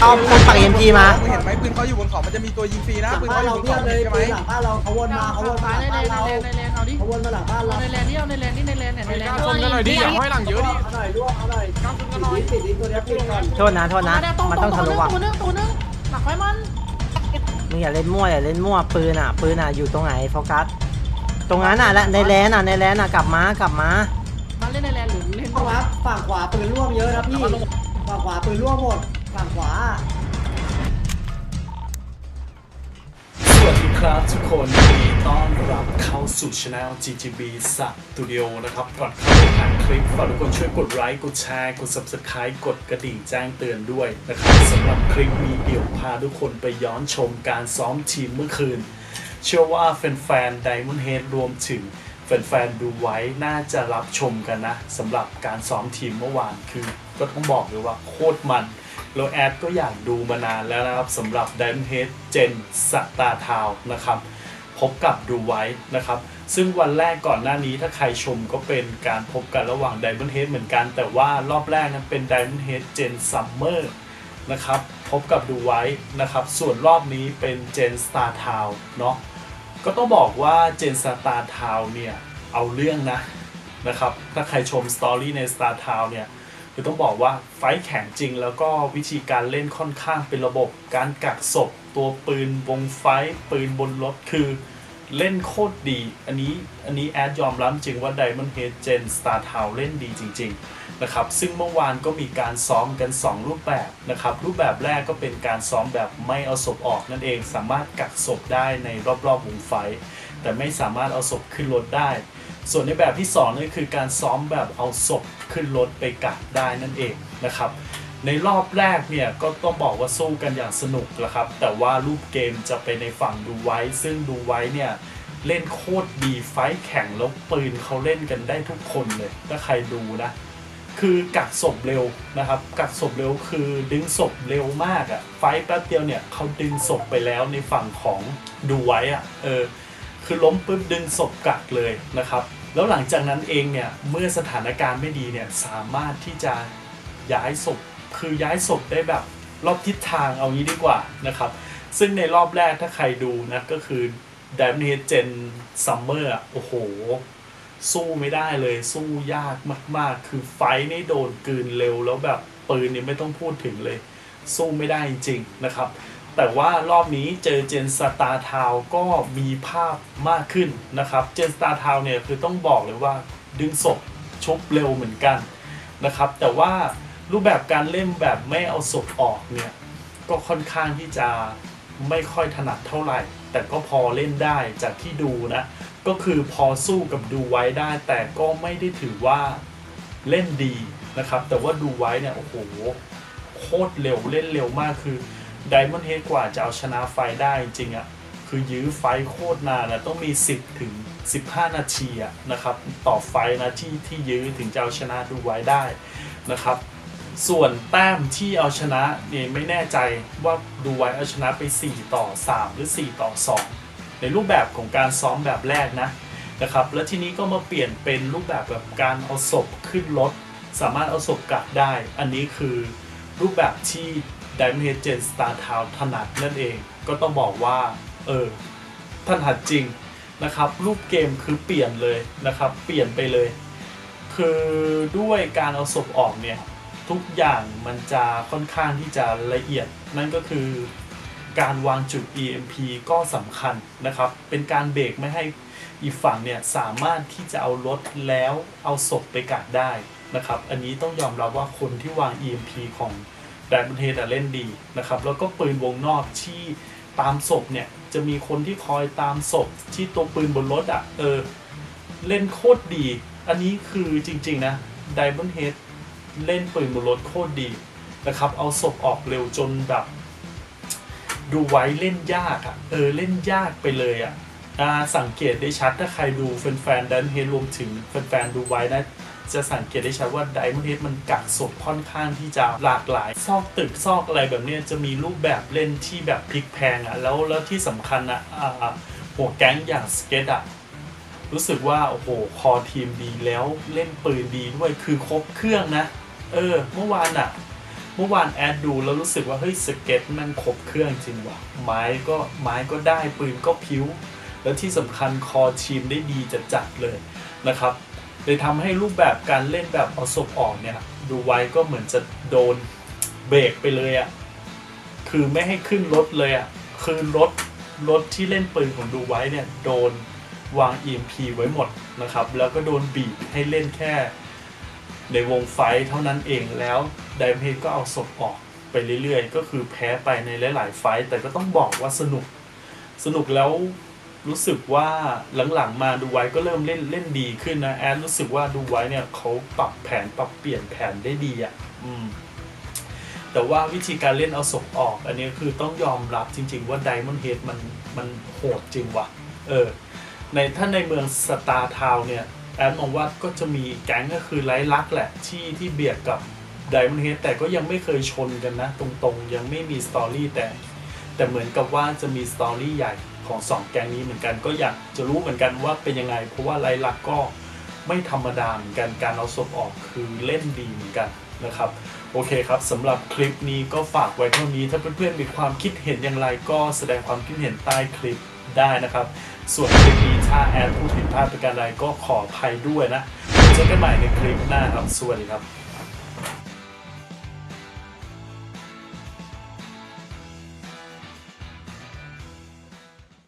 เอาคนปักเอ็มจีมาเห็นไหมปืนเขาอยู่บนเขามันจะมีตัวยิงฟรีนะหลังปืนบ้าเขานอยู่เราบนเพียเขาบเลยใช่ไหมปืนหลังบ้านเราเขาวนมาเขาวนมาในบ้านแลเรานในแลนในแลนเอาดิเขาวนมาหลังบ้านเราในแลนนี่เอาในแลนนี่ในแลนเนี่ยในแลนชนกันหน่อยดิอย่าห้อยหลังเยอะดิ เอาหน่อยล่วงเอาหน่อยปิดปิดตัวนี้ปิดก่อนโทษนะโทษนะ มันต้องทะลุอะตัวนึงตัวนึงหนักไว้มันมึงอย่าเล่นมั่วอย่าเล่นมั่วปืนอะปืนอะอยู่ตรงไหนโฟกัสตรงนั้นอะและในแลนอะในแลนอะกลับมากลับมามันเล่นในแลนหรือเล่นเข้าวับฝั่งขวาปืนล่วงเยอะนะพี่ ฝั่งขวาปืนล่วงหมดฝั่งขวาสวัสดีครับทุกคนยินดีต้อนรับเข้าสู่ช anel GGB Studio นะครับ ก่อนเข้าไปอ่านคลิปฝากทุกคนช่วยกดไลค์ กดแชร์ กด Subscribe กดกระดิ่งแจ้งเตือนด้วยนะครับสำหรับคลิปนี้เดี๋ยวพาทุกคนไปย้อนชมการซ้อมทีมเมื่อคืน เชื่อว่าแฟนๆ Diamond Head รวมถึง แฟนๆดูไว้น่าจะรับชมกันนะสำหรับการซ้อมทีมเมื่อวานคือก็ต้องบอกเลยว่าโคตรมันแล้วแอดก็อยากดูมานานแล้วนะครับสำหรับ Diamond Head Gen สตาร์ทาวนะครับ พบกับดูไว้นะครับ ซึ่งวันแรกก่อนหน้านี้ถ้าใครชมก็เป็นการพบกันระหว่าง Diamond Head เหมือนกัน แต่ว่ารอบแรกนั้นเป็น Diamond Head Gen Summer นะครับ พบกับดูไว้นะครับ ส่วนรอบนี้เป็น Gen Star Town เนาะ ก็ต้องบอกว่าเจนสตาร์ทาวเนี่ยเอาเรื่องนะนะครับ ถ้าใครชมสตอรี่ในสตาร์ทาวเนี่ยคือต้องบอกว่าไฟท์แข็งจริง แล้วก็วิธีการเล่นค่อนข้างเป็นระบบ การกักศพตัวปืนวงไฟปืนบนรถคือ เล่นโคตรดี อันนี้อันนี้แอดยอมรับจริงว่า Diamond Head Gen Star Town เล่นดีจริง ๆ นะครับ ซึ่งเมื่อวานก็มีการซ้อมกัน 2 รูปแบบนะครับ รูปแบบแรกก็เป็นการซ้อมแบบไม่เอาศพออกนั่นเอง สามารถกักศพได้ในรอบๆวงไฟ แต่ไม่สามารถเอาศพขึ้นรถได้ ส่วนในแบบที่2นั่นคือการซ้อมแบบเอาศพขึ้นรถไปกักได้นั่นเองนะครับ ในรอบแรกเนี่ยก็ต้องบอกว่าสู้กันอย่างสนุกแหละครับ แต่ว่ารูปเกมจะไปในฝั่งดูไว้ ซึ่งดูไว้เนี่ยเล่นโคตรดีไฟแข่งแล้วปืนเขาเล่นกันได้ทุกคนเลย ถ้าใครดูนะ คือกักศพเร็วนะครับ กักศพเร็วคือดึงศพเร็วมากอะไฟแป๊บเดียวเนี่ยเขาดึงศพไปแล้วในฝั่งของดูไว้อะเออคือล้มปุ๊บดึงศพกักเลยนะครับ แล้วหลังจากนั้นเองเนี่ยเมื่อสถานการณ์ไม่ดีเนี่ยสามารถที่จะย้ายศพ คือย้ายศพได้แบบรอบทิศทางเอางี้ดีกว่านะครับ ซึ่งในรอบแรกถ้าใครดูนะก็คือ d i a m o n d Head Gen Summer อะโอ้โห สู้ไม่ได้เลยสู้ยากมาก ๆ คือไฟนี่โดนกืนเร็วแล้วแบบปืนเนี่ยไม่ต้องพูดถึงเลย สู้ไม่ได้จริงๆนะครับ แต่ว่ารอบนี้เจอเจนสตาร์ทาวก็มีภาพมากขึ้นนะครับ เจนสตาร์ทาวเนี่ยคือต้องบอกเลยว่าดึงศพชุบเร็วเหมือนกันนะครับ แต่ว่า รูปแบบการเล่นแบบไม่เอาศพออกเนี่ย ก็ค่อนข้างที่จะไม่ค่อยถนัดเท่าไหร่ แต่ก็พอเล่นได้จากที่ดูนะ ก็คือพอสู้กับดูไว้ได้ แต่ก็ไม่ได้ถือว่าเล่นดีนะครับ แต่ว่าดูไว้เนี่ย โอ้โห โคตรเร็วเล่นเร็วมากคือไดมอนด์เฮดกว่าจะเอาชนะไฟได้จริงอะ่ะคือยื้อไฟโคตรนานนะต้องมี 10 ถึง 15 นาทีอะนะครับ ต่อไฟนะที่ที่ยื้อถึงจะเอาชนะดูไว้ได้นะครับ ส่วนแต้มที่เอาชนะเนี่ยไม่แน่ใจว่าดูไว้เอาชนะไป 4 ต่อ 3 หรือ 4 ต่อ 2 ในรูปแบบของการซ้อมแบบแรกนะนะครับ แล้วทีนี้ก็มาเปลี่ยนเป็นรูปแบบแบบการเอาศพขึ้นรถ สามารถเอาศพกลับได้ อันนี้คือรูปแบบที่ Diamond Head Gen Star Town ถนัดนั่นเอง ก็ต้องบอกว่า เออถนัดจริงนะครับ รูปเกมคือเปลี่ยนเลยนะครับ เปลี่ยนไปเลย คือด้วยการเอาศพออกเนี่ย ทุกอย่างมันจะค่อนข้างที่จะละเอียด นั่นก็คือการวางจุด EMP ก็สำคัญนะครับ เป็นการเบรกไม่ให้อีกฝั่งเนี่ยสามารถที่จะเอารถแล้วเอาศพไปกัดได้นะครับ อันนี้ต้องยอมรับว่าคนที่วาง EMP ของแดนบนเทแต่เล่นดีนะครับ แล้วก็ปืนวงนอกที่ตามศพเนี่ยจะมีคนที่คอยตามศพที่ตัวปืนบนรถอะ่ะเออเล่นโคตรดี อันนี้คือจริง ๆ นะไดมอนเฮด เล่นปืนบนรถโคตรดีนะครับ เอาศพออกเร็วจนแบบ ดูไว้เล่นยากอะ่ะเออเล่นยากไปเลยอะ่ะสังเกตได้ชัดถ้าใครดูแฟนๆดันเฮดรวมถึงแฟนๆดูไว้นะจะสังเกตได้ชัดว่าไดมอนด์เฮดมันกักศพค่อนข้างที่จะหลากหลาย ซอกตึกซอกอะไรแบบนี้จะมีรูปแบบเล่นที่แบบพลิกแพงอะ่ะแล้วแล้วที่สำคัญอะอะหัวแก๊งอย่างสเก็ตอะรู้สึกว่า โอ้โห คอทีมดีแล้วเล่นปืนดีด้วยคือครบเครื่องนะ เออ เมื่อวานอะเมื่อวานแอดดูแล้วรู้สึกว่าเฮ้ยสเก็ตมันครบเครื่องจริงว่ะ ไม้ก็ไม้ก็ได้ปืนก็พิ้ว แล้วที่สำคัญคอทีมได้ดีจะจัดเลยนะครับเลยทำให้รูปแบบการเล่นแบบเอาศพออกเนี่ย ดูไว้ก็เหมือนจะโดนเบรกไปเลยอะ่ะคือไม่ให้ขึ้นรถเลยอะ่ะคือรถรถที่เล่นปืนของดูไว้เนี่ยโดนวาง EMP ไว้หมดนะครับ แล้วก็โดนบีบให้เล่นแค่ ในวงไฟเท่านั้นเองแล้วไดมเพก็เอาศพออกไปเรื่อยๆ ก็คือแพ้ไปในหลาย ๆ ไฟแต่ก็ต้องบอกว่าสนุก สนุกแล้วรู้สึกว่าหลังๆมาดูไว้ก็เริ่มเล่นเล่นดีขึ้นนะแอดรู้สึกว่าดูไว้เนี่ยเขาปรับแผนปรับเปลี่ยนแผนได้ดีอะอืมแต่ว่าวิธีการเล่นเอาศพออก อันนี้คือต้องยอมรับจริง ๆ ว่าไดมอนด์เฮดมันมันโหดจริงว่ะเออในถ้าในเมืองสตาร์ทาวเนี่ย แอดมองว่าก็จะมีแก๊งก็คือไลลักษ์แหละที่ที่เบียดกับไดมอนด์เฮดแต่ก็ยังไม่เคยชนกันนะ ตรงๆ ยังไม่มีสตอรี่แต่แต่เหมือนกับว่าจะมีสตอรี่ใหญ่ของสองแก๊งนี้เหมือนกันก็อยากจะรู้เหมือนกันว่าเป็นยังไง เพราะว่าไลลักษ์ก็ไม่ธรรมดาเหมือนกันการเอาศพออกคือเล่นดีเหมือนกันนะครับโอเคครับสำหรับคลิปนี้ก็ฝากไว้เท่านี้ถ้าเพื่อนๆมีความคิดเห็นอย่างไรก็แสดงความคิดเห็นใต้คลิปได้นะครับ ส่วนคลิปนี้ถ้าแอดพูดผิดพลาดประการใดก็ขออภัยด้วยนะเจอกันใหม่ในคลิปหน้าครับ สวัสดีครับ